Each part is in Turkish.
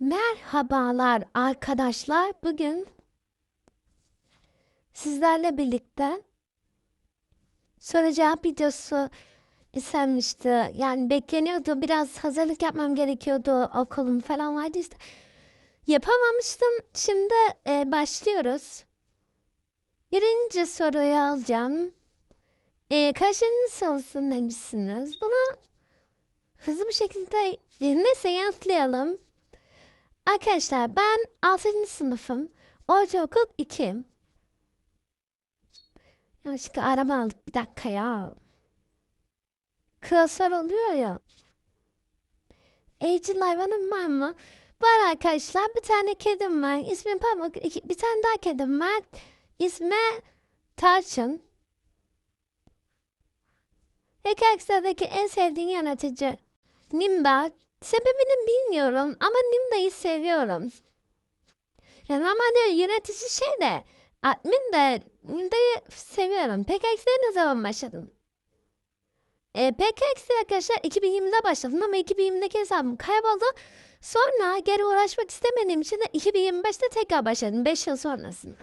Merhabalar arkadaşlar. Bugün sizlerle birlikte soru cevap videosu istenmişti. Yani bekleniyordu. Biraz hazırlık yapmam gerekiyordu. Okulum falan vardı işte. Yapamamıştım. Şimdi e, başlıyoruz. Birinci soruyu alacağım. E, kaçıncı sorusun demişsiniz. Buna hızlı bir şekilde neyse yanıtlayalım. Arkadaşlar ben 6. sınıfım. Ortaokul 2. Yanlışlıkla arama aldık. Bir dakika ya. Klasör oluyor ya. Evcil hayvanım var mı? Var arkadaşlar. Bir tane kedim var. İsmi Pamuk. Bir tane daha kedim var. İsmi Tarçın. Peki Aksa'daki en sevdiğin yönetici? Nimba. Sebebini bilmiyorum ama Nimba'yı seviyorum. Ya normalde yönetici şey de admin de Nimba'yı seviyorum. PKX'de ne zaman başladın? E, PKX'de arkadaşlar 2020'de başladım ama 2020'deki hesabım kayboldu. Sonra geri uğraşmak istemediğim için de 2025'te tekrar başladım 5 yıl sonrasında.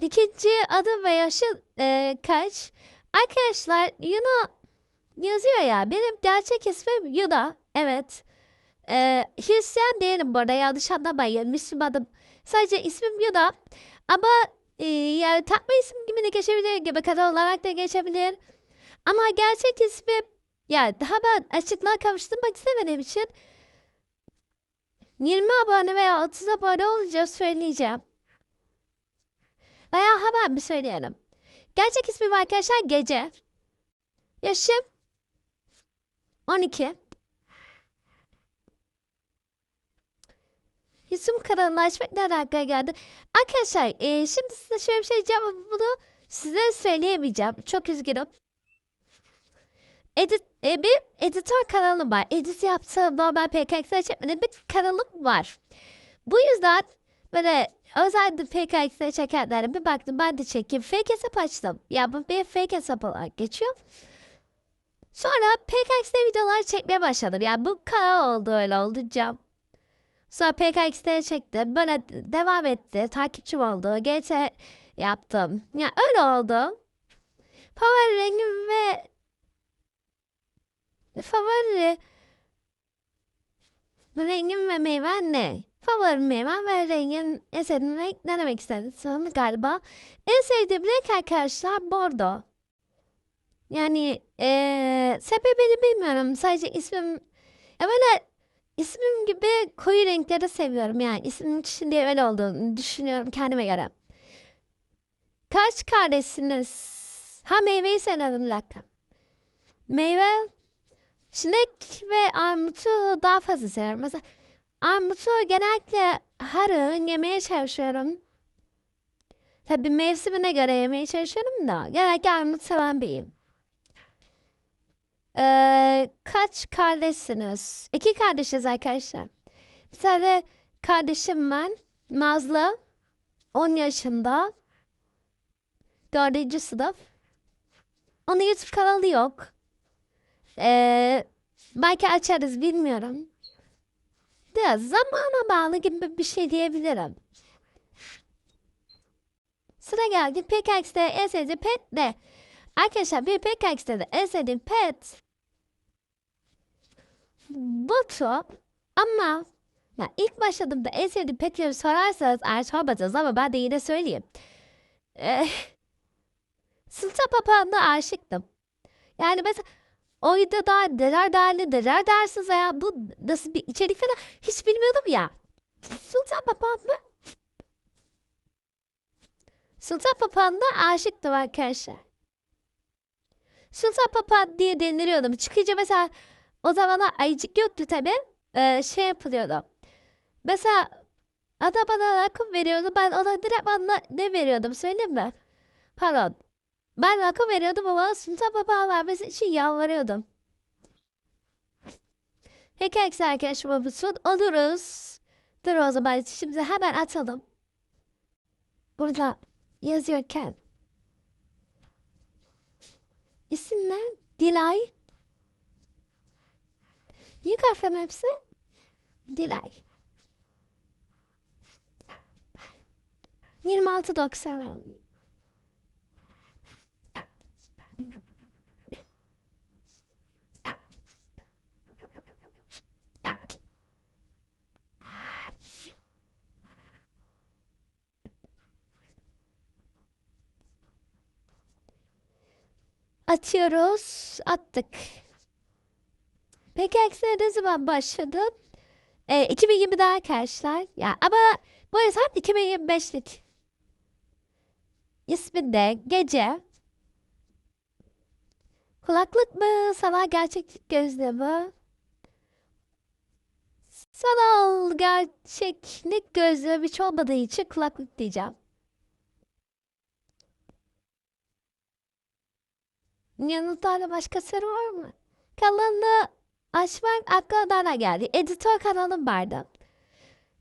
İkinci adı ve yaşı e, kaç? Arkadaşlar Yuno yazıyor ya. Benim gerçek ismim Yuda. Evet. Ee, Hristiyan değilim bu arada. Yanlış anlamayın. Müslümanım. Sadece ismim Yuda. Ama e, yani takma isim gibi de geçebilir. Gibi kadar olarak da geçebilir. Ama gerçek ismim yani daha ben açıklığa kavuşturmak istemediğim için 20 abone veya 30 abone olunca söyleyeceğim. Veya hemen bir söyleyelim. Gerçek ismim arkadaşlar Gece. Yaşım 12. Yüzüm kararlaşmak ne alaka geldi? Arkadaşlar e, şimdi size şöyle bir şey diyeceğim ama bunu size söyleyemeyeceğim. Çok üzgünüm. Edit, e, bir editör kanalım var. Edit yaptığım normal PKX'e çekmediğim bir kanalım var. Bu yüzden böyle özel PKX'e çekenlere bir baktım ben de çekeyim. Fake hesap açtım. Ya bu bir fake hesap olarak geçiyor. Sonra PKX'de videolar çekmeye başladım. Yani bu kanal oldu öyle oldu cam. Sonra PKX'de çektim. Böyle devam etti. Takipçim oldu. GT yaptım. Ya öyle oldu. Favori rengim ve favori rengim ve meyven ne? Favori meyven ve rengin en sevdiğim renk ne demek istedin galiba. En sevdiğim renk arkadaşlar bordo. Yani eee sebebini bilmiyorum. Sadece ismim ya ismim gibi koyu renkleri seviyorum. Yani ismim içinde öyle olduğunu düşünüyorum kendime göre. Kaç kardeşsiniz? Ha meyveyi söyledim bir dakika. Meyve çilek ve armutu daha fazla seviyorum. Mesela armutu genellikle her öğün yemeye çalışıyorum. Tabii mevsimine göre yemeye çalışıyorum da genellikle armut seven biriyim. Ee, kaç kardeşsiniz? İki kardeşiz arkadaşlar. Bir tane kardeşim ben. Nazlı. 10 yaşında. Dördüncü sınıf. Onun YouTube kanalı yok. Ee, belki açarız bilmiyorum. Biraz zamana bağlı gibi bir şey diyebilirim. Sıra geldi. PKX'de en sevdiğim pet ne? Arkadaşlar bir PKX'de de en sevdiğim pet Botu ama ya ilk başladığımda en sevdiğim petleri sorarsanız eğer sormadınız ama ben de yine söyleyeyim. Ee, Sultan Papağan'da aşıktım. Yani mesela oyunda da neler derli neler dersiz ya bu nasıl bir içerik falan hiç bilmiyordum ya. Sultan Papağan mı? Sultan Papağan'da aşıktım arkadaşlar. Sultan Papağan diye deniliyordum. Çıkınca mesela o zamanlar ayıcık yoktu tabi. Ee, şey yapılıyordu. Mesela ada bana rakım veriyordu. Ben ona direkt bana ne veriyordum söyleyeyim mi? Pardon. Ben rakım veriyordum ama Sultan Papağan vermesi için yalvarıyordum. Peki eksi arkadaşımız oluruz. Dur o zaman şimdi hemen atalım. Burada yazıyorken. İsim ne? Dilay. Harfle mi hepsi? Dilay. 26.90. Atıyoruz. Attık. Peki eksene ne zaman başladım? E, 2020'de arkadaşlar. Ya ama bu hesap 2025'lik. İsmi de gece. Kulaklık mı? Sanal gerçeklik gözlüğü mü? Sanal gerçeklik gözlüğü hiç olmadığı için kulaklık diyeceğim. Yanıtlarla başka soru var mı? Kanalı açmak aklıma nereden geldi? Editör kanalım vardı.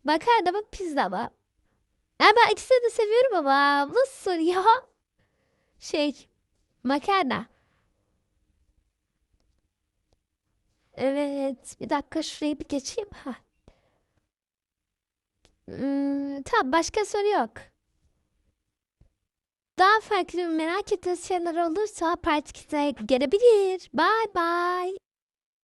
Makarna mı pizza mı? Ya ben ikisini de seviyorum ama nasıl ya? Şey makarna. Evet bir dakika şurayı bir geçeyim. Ha. Hmm, tamam başka soru yok. Daha farklı merak ettiğiniz şeyler olursa part 2'de gelebilir. Bye bye.